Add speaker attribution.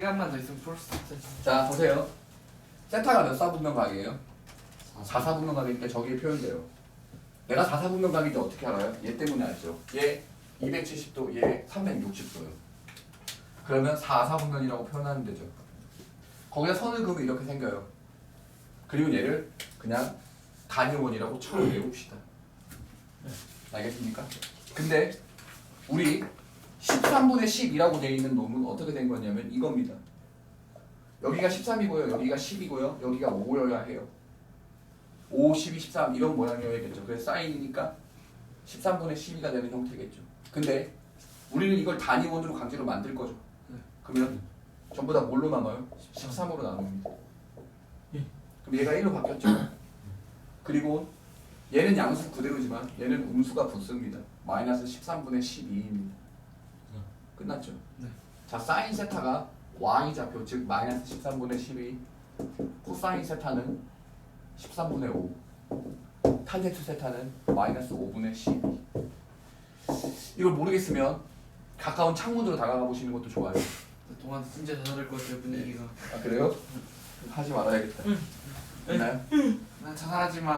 Speaker 1: 시간만 더 있으면 풀수 있어.
Speaker 2: 자 보세요. 세타가 몇 사분면 각이에요? 4 사분면 각이니까 저기에 표현돼요. 내가 4 사분면 각인지 어떻게 알아요? 얘 때문에 알죠. 얘 270도, 얘 360도요. 그러면 4 사분면이라고 표현하면 되죠. 거기다 선을 그으면 이렇게 생겨요. 그리고 얘를 그냥 단위원이라고 처음 외웁시다. 알겠습니까? 근데 우리 13분의 10이라고 되어 있는 놈은 어떻게 된 거냐면 이겁니다. 여기가 13이고요. 여기가 10이고요. 여기가 5여야 해요. 5, 12, 13 이런 모양이어야겠죠. 그래서 사인이니까 13분의 12가 되는 형태겠죠. 근데 우리는 이걸 단위원으로 강제로 만들 거죠. 그러면 전부 다 뭘로 남아요? 13으로 나눕니다. 그럼 얘가 1로 바뀌었죠. 그리고 얘는 양수 그대로지만 얘는 음수가 붙습니다. 마이너스 13분의 12입니다. 끝났죠.
Speaker 1: 네.
Speaker 2: 자 사인 세타가 y 좌표 즉 마이너스 13분의 12 코사인 세타는 13분의 5 탄젠트 세타는 마이너스 5분의 12 이걸 모르겠으면 가까운 창문으로 다가가 보시는 것도 좋아요
Speaker 1: 동안 진짜 다를 것 같아요 분위기가.
Speaker 2: 아 그래요? 하지 말아야겠다 됐나요?
Speaker 1: 난 자살하지 마.